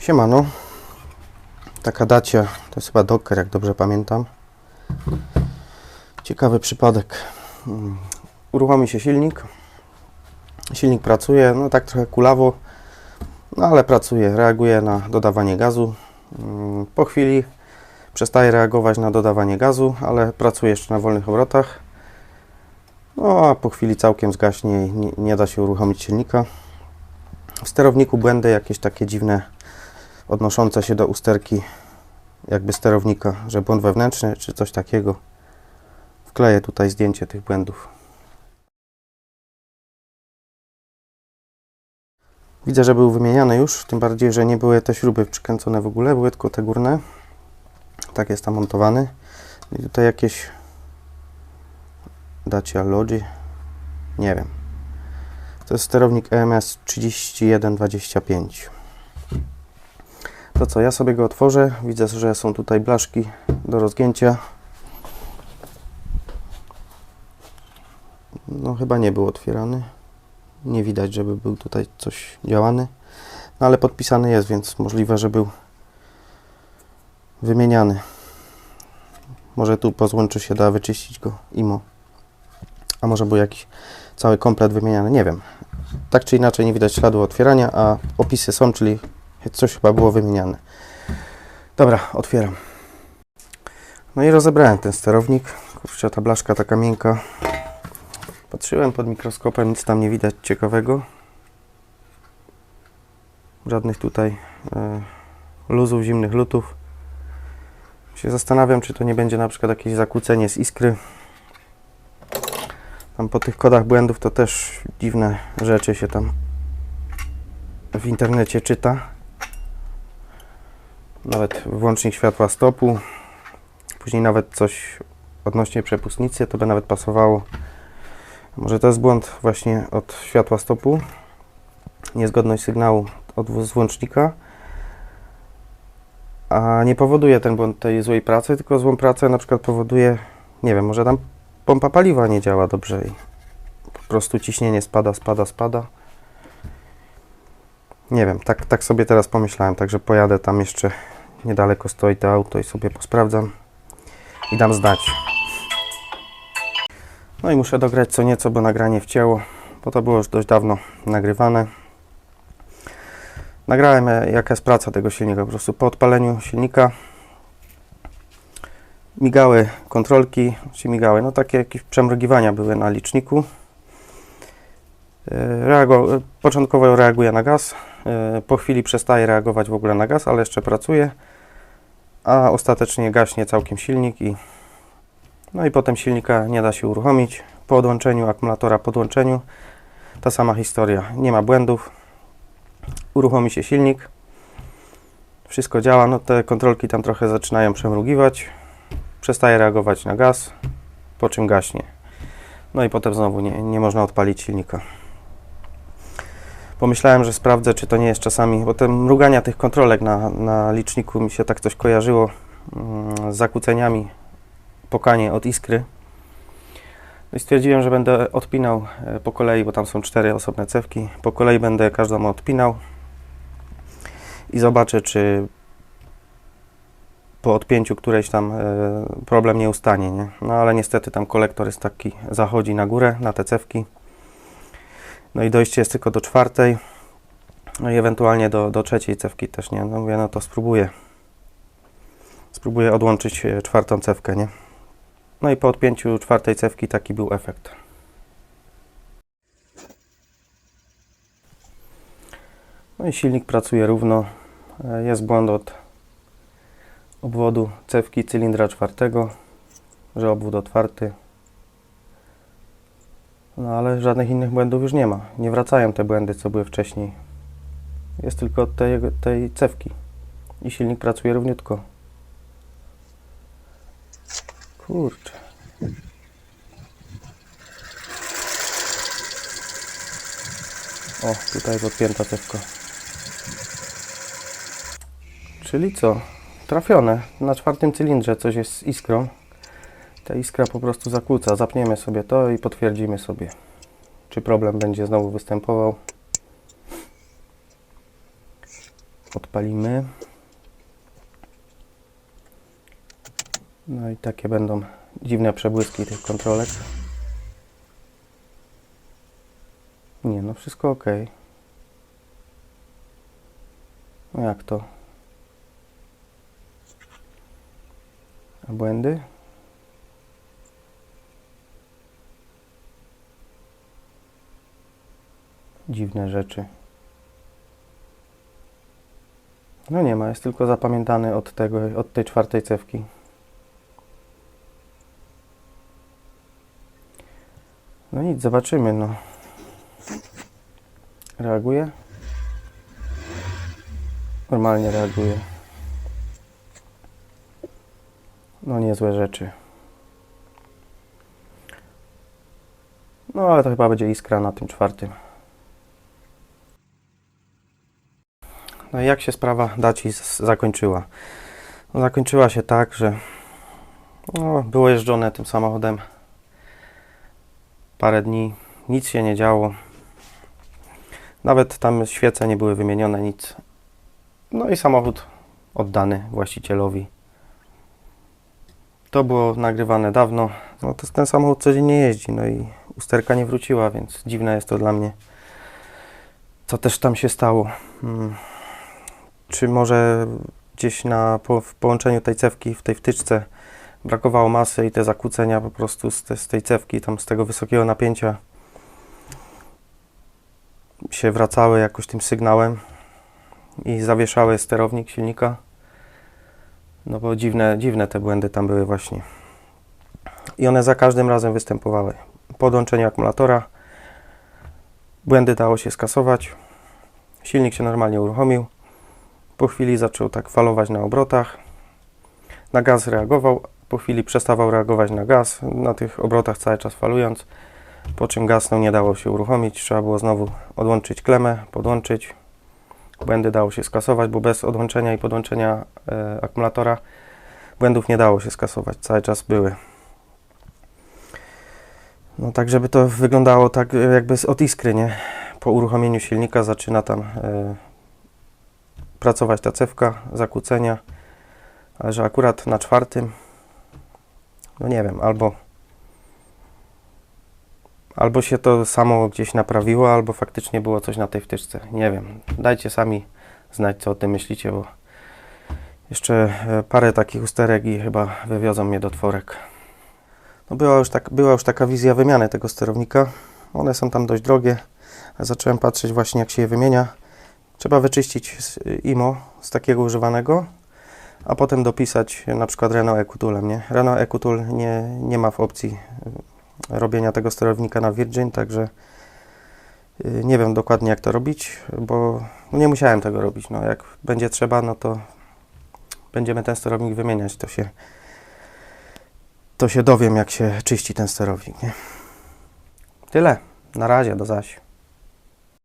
Siemano. Taka dacia, to jest chyba Docker, jak dobrze pamiętam. Ciekawy przypadek. Mm, Uruchomi się silnik. Silnik pracuje, no tak trochę kulawo, no ale pracuje, reaguje na dodawanie gazu. Mm, Po chwili przestaje reagować na dodawanie gazu, ale pracuje jeszcze na wolnych obrotach. No a po chwili całkiem zgaśnie i nie, nie da się uruchomić silnika. W sterowniku błędy jakieś takie dziwne, odnoszące się do usterki jakby sterownika, że błąd wewnętrzny czy coś takiego. Wkleję tutaj zdjęcie tych błędów. Widzę, że był wymieniany już, tym bardziej, że nie były te śruby przykręcone w ogóle, były tylko te górne. Tak jest tam montowany. I tutaj jakieś Dacia Logi, nie wiem. To jest sterownik EMS 3125. To co, ja sobie go otworzę. Widzę, że są tutaj blaszki do rozgięcia. No chyba nie był otwierany. Nie widać, żeby był tutaj coś działany. No ale podpisany jest, więc możliwe, że był wymieniany. Może tu po złączu się da wyczyścić go IMO. A może był jakiś cały komplet wymieniany, nie wiem. Tak czy inaczej nie widać śladu otwierania, a opisy są, czyli coś chyba było wymieniane. Dobra, otwieram. No i rozebrałem ten sterownik. Kurczę, ta blaszka taka miękka. Patrzyłem pod mikroskopem, nic tam nie widać ciekawego. Żadnych tutaj e, luzów, zimnych lutów. Się zastanawiam, czy to nie będzie na przykład jakieś zakłócenie z iskry. Tam po tych kodach błędów to też dziwne rzeczy się tam w internecie czyta. Nawet włącznik światła stopu. Później nawet coś odnośnie przepustnicy, to by nawet pasowało. Może to jest błąd właśnie od światła stopu. Niezgodność sygnału od z włącznika. A nie powoduje ten błąd tej złej pracy, tylko złą pracę na przykład powoduje, nie wiem, może tam pompa paliwa nie działa dobrze i po prostu ciśnienie spada, spada, spada. Nie wiem, tak, tak sobie teraz pomyślałem, także pojadę tam jeszcze niedaleko stoi to auto i sobie posprawdzam i dam znać. No i muszę dograć co nieco, bo nagranie wcięło, bo to było już dość dawno nagrywane. Nagrałem e, jaka jest praca tego silnika, po prostu po odpaleniu silnika migały kontrolki, czy migały, no takie jakieś przemrugiwania były na liczniku. E, Reago, e, początkowo reaguje na gaz, po chwili przestaje reagować w ogóle na gaz, ale jeszcze pracuje, a ostatecznie gaśnie całkiem silnik i no i potem silnika nie da się uruchomić. Po odłączeniu akumulatora, podłączeniu ta sama historia, nie ma błędów, uruchomi się silnik, wszystko działa, no te kontrolki tam trochę zaczynają przemrugiwać, przestaje reagować na gaz, po czym gaśnie. No i potem znowu nie, nie można odpalić silnika. Pomyślałem, że sprawdzę, czy to nie jest czasami, bo te mrugania tych kontrolek na, na liczniku mi się tak coś kojarzyło mm, z zakłóceniami, pokanie od iskry. No i stwierdziłem, że będę odpinał e, po kolei, bo tam są cztery osobne cewki. Po kolei będę każdą odpinał i zobaczę, czy po odpięciu którejś tam e, problem nie ustanie, nie? No ale niestety tam kolektor jest taki, zachodzi na górę, na te cewki. No i dojście jest tylko do czwartej, no i ewentualnie do, do trzeciej cewki też, nie? No mówię, no to spróbuję. Spróbuję odłączyć e, czwartą cewkę, nie? No i po odpięciu czwartej cewki taki był efekt. No i silnik pracuje równo. E, Jest błąd od obwodu cewki cylindra czwartego, że obwód otwarty. No ale żadnych innych błędów już nie ma. Nie wracają te błędy, co były wcześniej. Jest tylko tej, tej cewki. I silnik pracuje równiutko. Kurczę. O, tutaj podpięta cewka. Czyli co? Trafione. Na czwartym cylindrze coś jest z iskrą. Ta iskra po prostu zakłóca. Zapniemy sobie to i potwierdzimy sobie, czy problem będzie znowu występował. Odpalimy. No i takie będą dziwne przebłyski tych kontrolek. Nie, no wszystko ok. No jak to? A błędy? Dziwne rzeczy. No nie ma, jest tylko zapamiętany od tego, od tej czwartej cewki. No nic, zobaczymy, no. Reaguje? Normalnie reaguje. No niezłe rzeczy. No ale to chyba będzie iskra na tym czwartym. No i jak się sprawa Daci z- zakończyła? No, zakończyła się tak, że no, było jeżdżone tym samochodem parę dni, nic się nie działo. Nawet tam świece nie były wymienione, nic. No i samochód oddany właścicielowi. To było nagrywane dawno. No to ten samochód codziennie jeździ, no i usterka nie wróciła, więc dziwne jest to dla mnie. Co też tam się stało? Hmm. Czy może gdzieś na, po, w połączeniu tej cewki w tej wtyczce brakowało masy i te zakłócenia po prostu z, te, z tej cewki, tam z tego wysokiego napięcia się wracały jakoś tym sygnałem i zawieszały sterownik silnika. No bo dziwne, dziwne te błędy tam były właśnie. I one za każdym razem występowały. Po Podłączeniu akumulatora błędy dało się skasować. Silnik się normalnie uruchomił. Po chwili zaczął tak falować na obrotach. Na gaz reagował, po chwili przestawał reagować na gaz, na tych obrotach cały czas falując. Po czym gasnął, nie dało się uruchomić, trzeba było znowu odłączyć klemę, podłączyć. Błędy dało się skasować, bo bez odłączenia i podłączenia e, akumulatora błędów nie dało się skasować, cały czas były. No tak, żeby to wyglądało tak e, jakby od iskry, nie? Po uruchomieniu silnika zaczyna tam e, pracować ta cewka, zakłócenia, ale że akurat na czwartym, no nie wiem, albo albo się to samo gdzieś naprawiło, albo faktycznie było coś na tej wtyczce. Nie wiem. Dajcie sami znać, co o tym myślicie, bo jeszcze e, parę takich usterek i chyba wywiozą mnie do tworek. No była, już tak, była już taka wizja wymiany tego sterownika. One są tam dość drogie. Zacząłem patrzeć właśnie, jak się je wymienia. Trzeba wyczyścić z IMO z takiego używanego, a potem dopisać na przykład Renault EcoToolem, nie? Renault EcoTool nie, nie ma w opcji y, robienia tego sterownika na Virgin, także y, nie wiem dokładnie jak to robić, bo no nie musiałem tego robić. No, jak będzie trzeba, no to będziemy ten sterownik wymieniać. To się, to się dowiem, jak się czyści ten sterownik. Nie? Tyle. Na razie, do zaś.